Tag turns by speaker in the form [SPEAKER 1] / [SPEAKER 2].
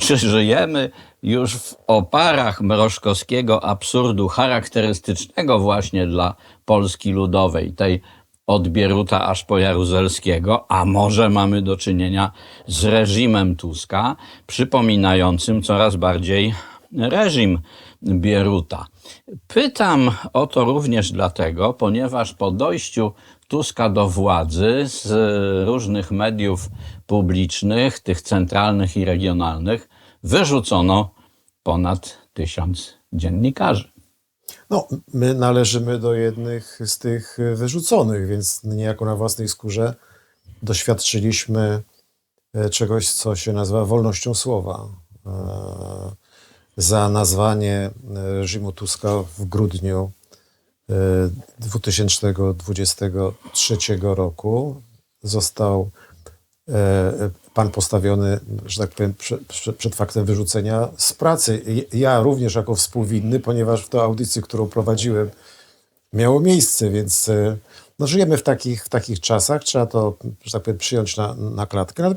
[SPEAKER 1] czy żyjemy już w oparach mrożkowskiego absurdu charakterystycznego właśnie dla Polski Ludowej, tej od Bieruta aż po Jaruzelskiego, a może mamy do czynienia z reżimem Tuska, przypominającym coraz bardziej reżim Bieruta. Pytam o to również dlatego, ponieważ po dojściu Tuska do władzy z różnych mediów publicznych, tych centralnych i regionalnych, wyrzucono ponad tysiąc dziennikarzy.
[SPEAKER 2] No, my należymy do jednych z tych wyrzuconych, więc niejako na własnej skórze doświadczyliśmy e, czegoś, co się nazywa wolnością słowa. E, Za nazwanie reżimu Tuska w grudniu e, 2023 roku został e, pan postawiony, że tak powiem, prze- prze- przed faktem wyrzucenia z pracy. Ja również jako współwinny, ponieważ w to audycję, którą prowadziłem, miało miejsce, więc e, no, żyjemy w takich, w takich czasach, trzeba to, że tak powiem, przyjąć na, na klatkę.